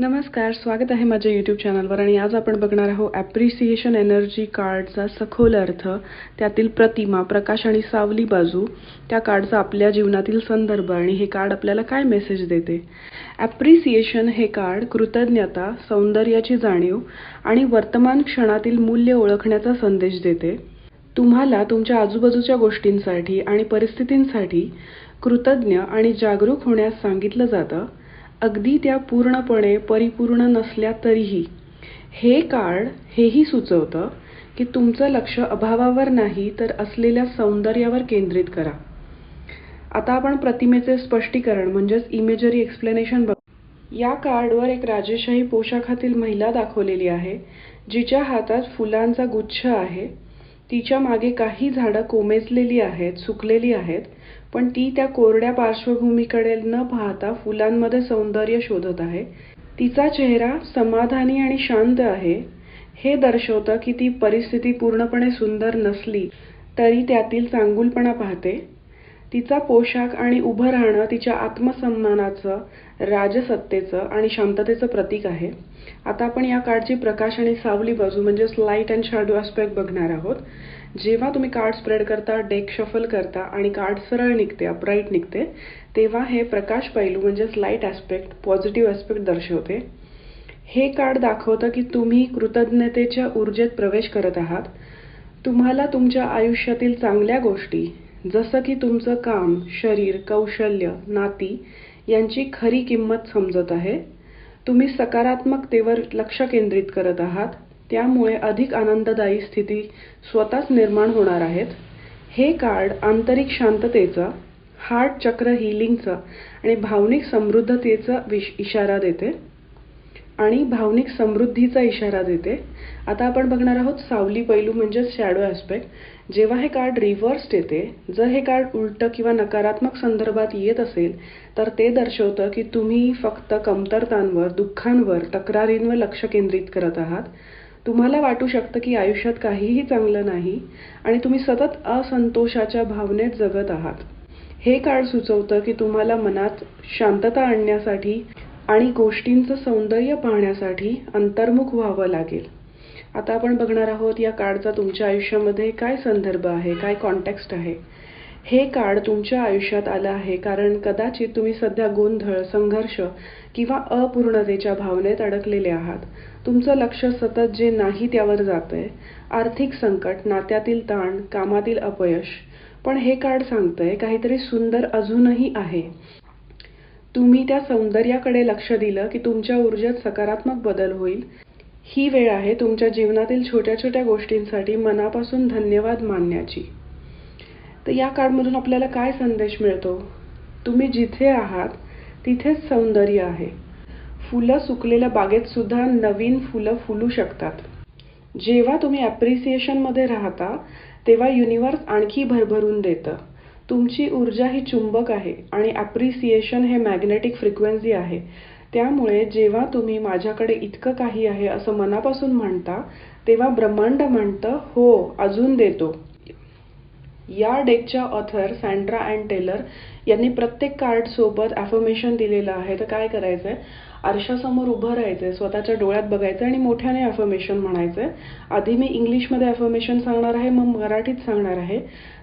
नमस्कार स्वागत आहे माझ्या यूट्यूब चॅनलवर आणि आज आपण बघणार आहोत ॲप्रिसिएशन एनर्जी कार्डचा सखोल अर्थ त्यातील प्रतिमा प्रकाश आणि सावली बाजू त्या कार्डचा आपल्या जीवनातील संदर्भ आणि हे कार्ड आपल्याला काय मेसेज देते? ॲप्रिसिएशन हे कार्ड कृतज्ञता सौंदर्याची जाणीव आणि वर्तमान क्षणातील मूल्य ओळखण्याचा संदेश देते. तुम्हाला तुमच्या आजूबाजूच्या गोष्टींसाठी आणि परिस्थितींसाठी कृतज्ञ आणि जागरूक होण्यास सांगितलं जातं. अगदी त्या पूर्णपणे परिपूर्ण नसल्या तरीही हे कार्ड हेही सुचवतं की तुमचं लक्ष अभावावर नाही तर असलेल्या सौंदर्यावर केंद्रित करा. आता आपण प्रतिमेचे स्पष्टीकरण म्हणजेच इमेजरी एक्सप्लेनेशन बघ. या कार्डवर एक राजेशाही पोशाखातील महिला दाखवलेली आहे जिच्या हातात फुलांचा गुच्छ आहे. तिच्यामागे काही झाडं कोमेजलेली आहेत सुकलेली आहेत पण ती त्या कोरड्या पार्श्वभूमीकडे न पाहता फुलांमध्ये सौंदर्य शोधत आहे. तिचा चेहरा समाधानी आणि शांत आहे. हे दर्शवतं की ती परिस्थिती पूर्णपणे सुंदर नसली तरी त्यातील चांगुलपणा पाहते. तिचा पोशाख आणि उभं राहणं तिच्या आत्मसन्मानाचं राजसत्तेचं आणि शांततेचं प्रतीक आहे. आता आपण या कार्डची प्रकाश आणि सावली बाजू म्हणजेच लाइट अँड शॅडो ॲस्पेक्ट बघणार आहोत. जेव्हा तुम्ही कार्ड स्प्रेड करता डेक शफल करता आणि कार्ड सरळ निघते अपराईट निघते तेव्हा हे प्रकाश पैलू म्हणजेच लाइट ॲस्पेक्ट पॉझिटिव्ह ॲस्पेक्ट दर्शवते. हे कार्ड दाखवतं की तुम्ही कृतज्ञतेच्या ऊर्जेत प्रवेश करत आहात. तुम्हाला तुमच्या आयुष्यातील चांगल्या गोष्टी जसं की तुमचं काम शरीर कौशल्य नाती यांची खरी किंमत समजत आहे. तुम्ही सकारात्मकतेवर लक्ष केंद्रित करत आहात. त्यामुळे अधिक आनंददायी स्थिती स्वतःच निर्माण होणार आहेत. हे कार्ड आंतरिक शांततेचं हार्ट चक्र हिलिंगचं आणि भावनिक समृद्धतेचा विश इशारा देते. आणि भावनिक समृद्धीचा इशारा देते. आता आपण बघणार आहोत सावली पैलू म्हणजेच शॅडो ॲस्पेक्ट जेव्हा हे कार्ड रिव्हर्स्ड येते जर हे कार्ड उलटं किंवा नकारात्मक संदर्भात येत असेल तर ते दर्शवतं की तुम्ही फक्त कमतरतांवर दुःखांवर तक्रारींवर लक्ष केंद्रित करत आहात. तुम्हाला वाटू शकतं की आयुष्यात काहीही चांगलं नाही आणि तुम्ही सतत असंतोषाच्या भावनेत जगत आहात. हे कार्ड सुचवतं की तुम्हाला मनात शांतता आणण्यासाठी आणि गोष्टींचं सौंदर्य पाहण्यासाठी अंतर्मुख व्हावं लागेल. आता आपण बघणार आहोत या कार्डचा तुमच्या आयुष्यामध्ये काय संदर्भ आहे काय कॉन्टेक्स्ट आहे? हे कार्ड तुमच्या आयुष्यात आलं आहे कारण कदाचित तुम्ही सध्या गोंधळ संघर्ष किंवा अपूर्णतेच्या भावनेत अडकलेले आहात. तुमचं लक्ष सतत जे नाही त्यावर जातंय आर्थिक संकट नात्यातील ताण कामातील अपयश. पण हे कार्ड सांगतंय काहीतरी सुंदर अजूनही आहे. तुम्ही त्या सौंदर्याकडे लक्ष दिलं की तुमच्या ऊर्जेत सकारात्मक बदल होईल. ही वेळ आहे तुमच्या जीवनातील छोट्या छोट्या गोष्टींसाठी मनापासून धन्यवाद मानण्याची. तर या कार्डमधून आपल्याला काय संदेश मिळतो? तुम्ही जिथे आहात तिथेच सौंदर्य आहे. फुलं सुकलेल्या बागेत सुद्धा नवीन फुलं फुलू शकतात. जेव्हा तुम्ही ॲप्रिसिएशनमध्ये राहता तेव्हा युनिवर्स आणखी भरभरून देतं. तुमची ऊर्जा ही चुंबक आहे आणि ॲप्रिसिएशन हे मॅग्नेटिक फ्रिक्वेन्सी आहे. त्यामुळे जेव्हा तुम्ही माझ्याकडे इतकं काही आहे असं मनापासून म्हणता तेव्हा ब्रह्मांड म्हणतं हो अजून देतो. या डेकच्या ऑथर सँड्रा अँड टेलर यांनी प्रत्येक कार्डसोबत ॲफर्मेशन दिलेलं आहे. तर काय करायचं आहे आरशासमोर उभं राहायचं आहे स्वतःच्या डोळ्यात बघायचं आणि मोठ्याने ॲफर्मेशन म्हणायचं आहे आधी मी इंग्लिशमध्ये ॲफर्मेशन सांगणार आहे मग मराठीत सांगणार आहे.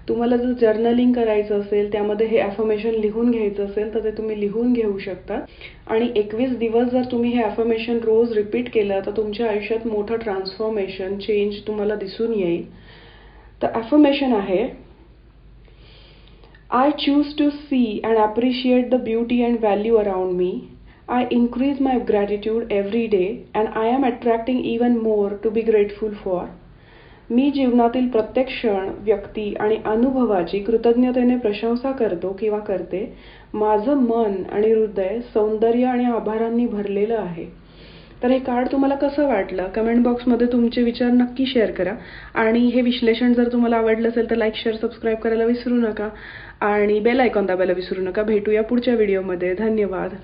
तुम्हाला जर जर्नलिंग करायचं असेल त्यामध्ये हे ॲफर्मेशन लिहून घ्यायचं असेल तर ते तुम्ही लिहून घेऊ शकता. आणि एकवीस दिवस जर तुम्ही हे ॲफर्मेशन रोज रिपीट केलं तर तुमच्या आयुष्यात मोठं ट्रान्सफॉर्मेशन चेंज तुम्हाला दिसून येईल. तर ॲफर्मेशन आहे I choose to see and appreciate the beauty and value around me. I increase my gratitude every day and I am attracting even more to be grateful for. मी जीवनातील प्रत्येक क्षण व्यक्ती आणि अनुभवाची कृतज्ञतेने प्रशंसा करतो किंवा करते माझं मन आणि हृदय सौंदर्य आणि आभारांनी भरलेलं आहे तर हे कार्ड तुम्हाला कसं वाटलं? कमेंट बॉक्समध्ये तुमचे विचार नक्की शेअर करा. आणि हे विश्लेषण जर तुम्हाला आवडलं असेल तर लाईक शेअर सबस्क्राईब करायला विसरू नका. आणि बेल आयकॉन दाबायला विसरू नका. भेटूया पुढच्या व्हिडिओमध्ये धन्यवाद.